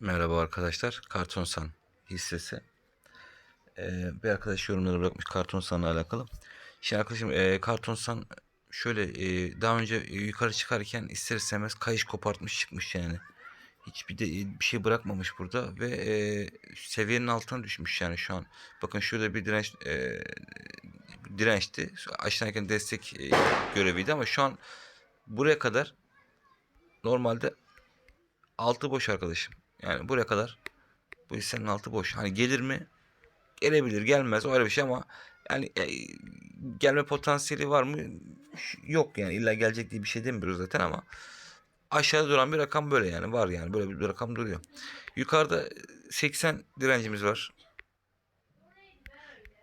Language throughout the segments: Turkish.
Merhaba arkadaşlar. Kartonsan hissesi. Ee, bir arkadaş yorumları bırakmış Kartonsan'la alakalı. Şimdi arkadaşım e, Kartonsan şöyle e, daha önce yukarı çıkarken ister istemez kayış kopartmış çıkmış yani. Hiçbir de bir şey bırakmamış burada ve e, seviyenin altına düşmüş yani şu an. Bakın şurada bir direnç e, dirençti. Aşağıdayken destek e, göreviydi ama şu an buraya kadar normalde altı boş arkadaşım. Yani buraya kadar bu hissenin altı boş. Hani gelir mi? Gelebilir, gelmez o ayrı bir şey ama yani e, gelme potansiyeli var mı? Yok yani illa gelecek diye bir şey demiyoruz zaten ama aşağıda duran bir rakam böyle yani var yani böyle bir rakam duruyor. Yukarıda 80 direncimiz var.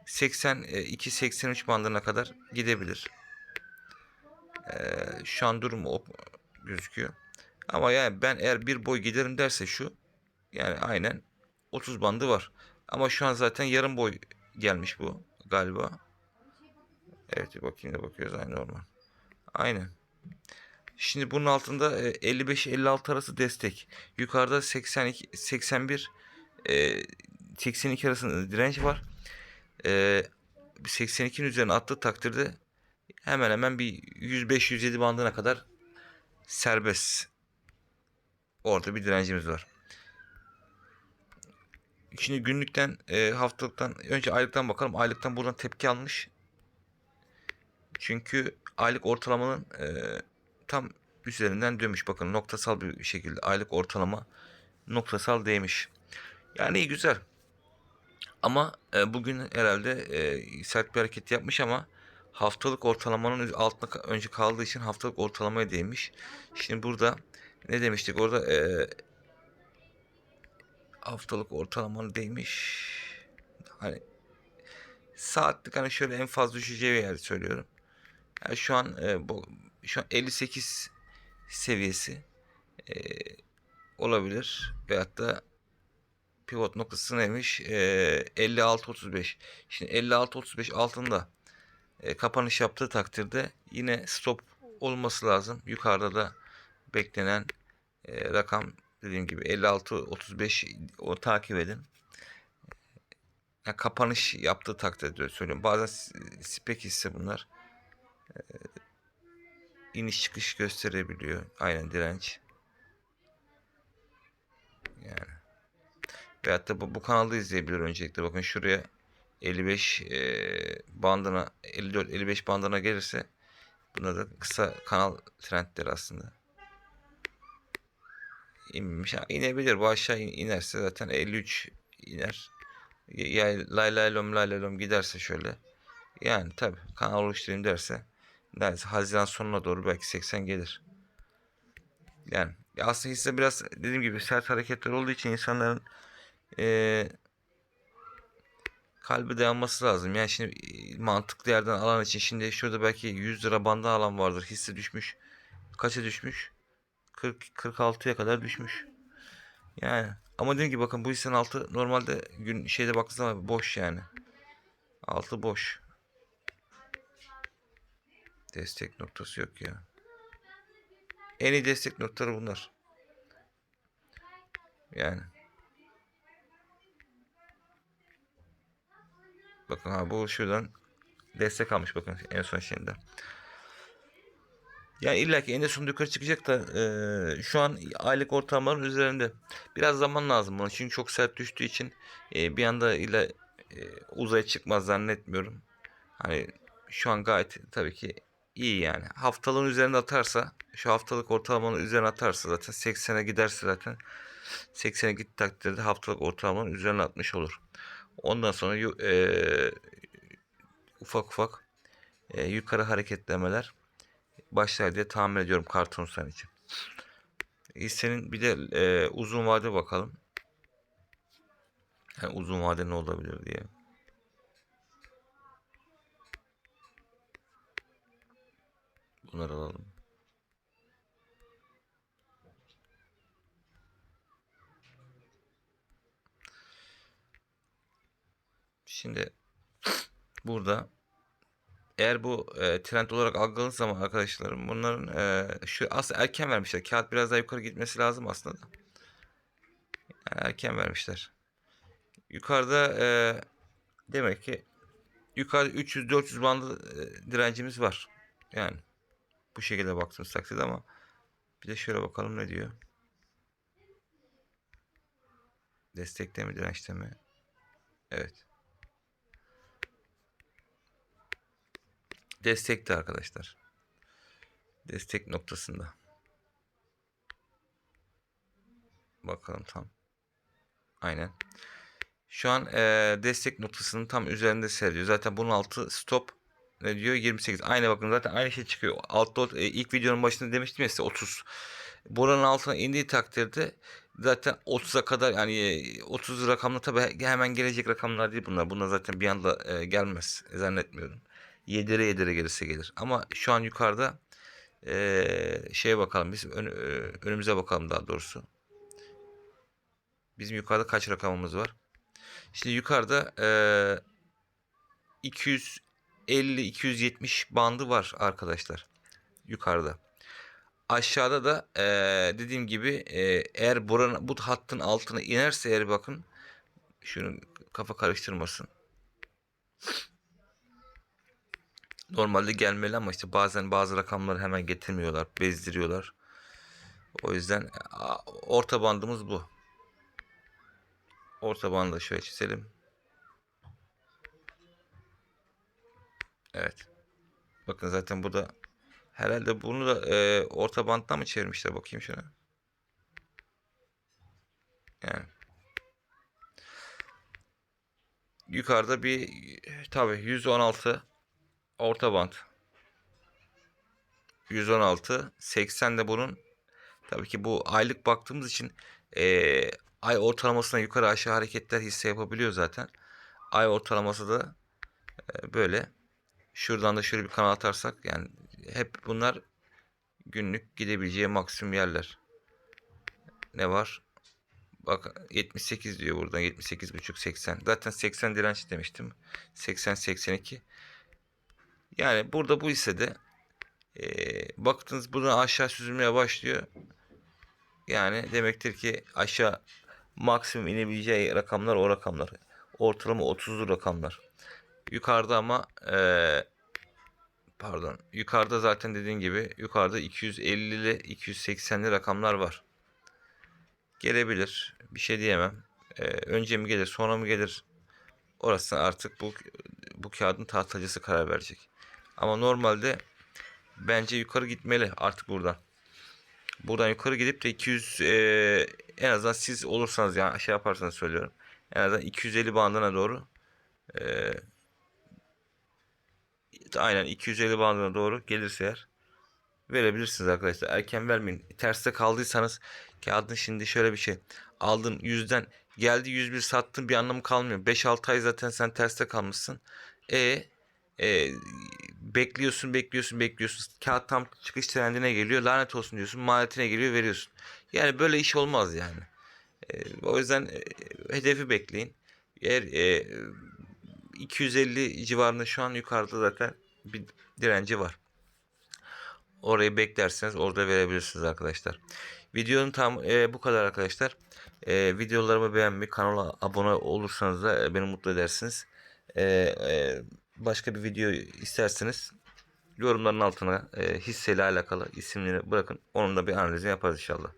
82-83 bandına kadar gidebilir. Ee, şu an durum o gözüküyor. Ama yani ben eğer bir boy giderim derse şu yani aynen 30 bandı var. Ama şu an zaten yarım boy gelmiş bu galiba. Evet bir bakayım da bakıyoruz aynı normal. Aynen. Şimdi bunun altında e, 55-56 arası destek. Yukarıda 82 81 e, 82 arasında direnç var. E, 82'nin üzerine attığı takdirde hemen hemen bir 105-107 bandına kadar serbest. Orada bir direncimiz var. Şimdi günlükten, e, haftalıktan, önce aylıktan bakalım. Aylıktan buradan tepki almış. Çünkü aylık ortalamanın e, tam üzerinden dönmüş. Bakın noktasal bir şekilde aylık ortalama noktasal değmiş. Yani iyi güzel. Ama e, bugün herhalde e, sert bir hareket yapmış ama haftalık ortalamanın altına önce kaldığı için haftalık ortalamaya değmiş. Şimdi burada ne demiştik orada e, haftalık ortalamanın değmiş. Hani saatlik hani şöyle en fazla düşeceği yer söylüyorum. Yani şu an e, bu şu an 58 seviyesi e, olabilir veyahut da pivot noktası neymiş? E, 56-35. Şimdi 56-35 altında e, kapanış yaptığı takdirde yine stop olması lazım. Yukarıda da beklenen e, rakam dediğim gibi 56-35 o takip edin. Yani kapanış yaptığı takdirde söylüyorum. Bazen spek hisse bunlar. E, iniş çıkış gösterebiliyor. Aynen direnç. Yani. Veyahut da bu, bu kanalda izleyebilir öncelikle. Bakın şuraya 55 e, bandına 54 55 bandına gelirse buna da kısa kanal trendleri aslında. İnmiş. İnebilir. Bu aşağı in- inerse zaten 53 iner. Ya lay lay lom lay lay lom giderse şöyle. Yani tabi kanal oluşturayım derse neredeyse Haziran sonuna doğru belki 80 gelir. Yani ya aslında hisse biraz dediğim gibi sert hareketler olduğu için insanların eee kalbi dayanması lazım. Yani şimdi e, mantıklı yerden alan için şimdi şurada belki 100 lira bandan alan vardır. Hisse düşmüş. Kaça düşmüş? 40 46'ya kadar düşmüş. Yani ama dediğim gibi bakın bu hissenin altı normalde gün şeyde baktığınız zaman boş yani. Altı boş. Destek noktası yok ya. En iyi destek noktaları bunlar. Yani. Bakın ha bu şuradan destek almış bakın en son şeyinde. Yani illa ki en sonunda yukarı çıkacak da e, şu an aylık ortalamaların üzerinde. Biraz zaman lazım ona çünkü çok sert düştüğü için e, bir anda illa e, uzaya çıkmaz zannetmiyorum. Hani şu an gayet tabii ki iyi yani. Haftalığın üzerinde atarsa şu haftalık ortalamanın üzerine atarsa zaten 80'e giderse zaten 80'e gitti takdirde haftalık ortalamanın üzerine atmış olur. Ondan sonra e, ufak ufak e, yukarı hareketlemeler başlar diye tahmin ediyorum Kartonsan için. Hissenin bir de e, uzun vade bakalım. Yani uzun vade ne olabilir diye. Bunları alalım. Şimdi burada eğer bu e, trend olarak algıladığınız zaman arkadaşlarım bunların e, şu aslında erken vermişler. Kağıt biraz daha yukarı gitmesi lazım aslında da. Erken vermişler. Yukarıda e, demek ki yukarıda 300-400 bandı e, direncimiz var. Yani bu şekilde baktığımız takdirde ama bir de şöyle bakalım ne diyor. Destekte mi dirençte mi? Evet. Destekte arkadaşlar. Destek noktasında. Bakalım tam. Aynen. Şu an e, destek noktasının tam üzerinde seyrediyor. Zaten bunun altı stop ne diyor 28. Aynı bakın zaten aynı şey çıkıyor. Altta e, ilk videonun başında demiştim ya size 30. Buranın altına indiği takdirde zaten 30'a kadar yani e, 30 rakamla tabi hemen gelecek rakamlar değil bunlar. Bunlar zaten bir anda e, gelmez zannetmiyorum. Yedire yedire gelirse gelir. Ama şu an yukarıda e, şeye bakalım biz ön- önümüze bakalım daha doğrusu. Bizim yukarıda kaç rakamımız var? Şimdi yukarıda e, 250-270 bandı var arkadaşlar. Yukarıda. Aşağıda da e, dediğim gibi e, eğer buranın bu hattın altına inerse eğer bakın şunu kafa karıştırmasın. Normalde gelmeli ama işte bazen bazı rakamları hemen getirmiyorlar, bezdiriyorlar. O yüzden orta bandımız bu. Orta bandı şöyle çizelim. Evet. Bakın zaten burada herhalde bunu da e, orta banttan mı çevirmişler bakayım şuna. Yani yukarıda bir tabi 116 orta bant 116 80 de bunun tabii ki bu aylık baktığımız için e, ay ortalamasına yukarı aşağı hareketler hisse yapabiliyor zaten. Ay ortalaması da e, böyle. Şuradan da şöyle bir kanal atarsak yani hep bunlar günlük gidebileceği maksimum yerler. Ne var? Bak 78 diyor buradan 78.5 80. Zaten 80 direnç demiştim. 80 82. Yani burada bu hissede e, baktınız buradan aşağı süzülmeye başlıyor. Yani demektir ki aşağı maksimum inebileceği rakamlar o rakamlar. Ortalama 30'lu rakamlar. Yukarıda ama eee, pardon yukarıda zaten dediğim gibi yukarıda 250'li 280'li rakamlar var. Gelebilir. Bir şey diyemem. Eee, önce mi gelir sonra mı gelir? Orası artık bu bu kağıdın tahtacısı karar verecek. Ama normalde bence yukarı gitmeli artık buradan. Buradan yukarı gidip de 200 eee, en azından siz olursanız yani şey yaparsanız söylüyorum. En azından 250 bandına doğru eee, aynen 250 bandına doğru gelirse eğer verebilirsiniz arkadaşlar. Erken vermeyin. Terste kaldıysanız kağıdın şimdi şöyle bir şey. Aldın 100'den geldi 101 sattın bir anlamı kalmıyor. 5-6 ay zaten sen terste kalmışsın. E, e bekliyorsun bekliyorsun bekliyorsun. Kağıt tam çıkış trendine geliyor. Lanet olsun diyorsun. Maliyetine geliyor veriyorsun. Yani böyle iş olmaz yani. E, o yüzden e, hedefi bekleyin. Eğer e, 250 civarında şu an yukarıda zaten bir direnci var. Orayı beklerseniz orada verebilirsiniz arkadaşlar. Videonun tam e, bu kadar arkadaşlar. E, videolarımı beğenmeyi, kanala abone olursanız da beni mutlu edersiniz. E, e, başka bir video isterseniz yorumların altına e, hisseyle alakalı isimleri bırakın. Onun da bir analizini yaparız inşallah.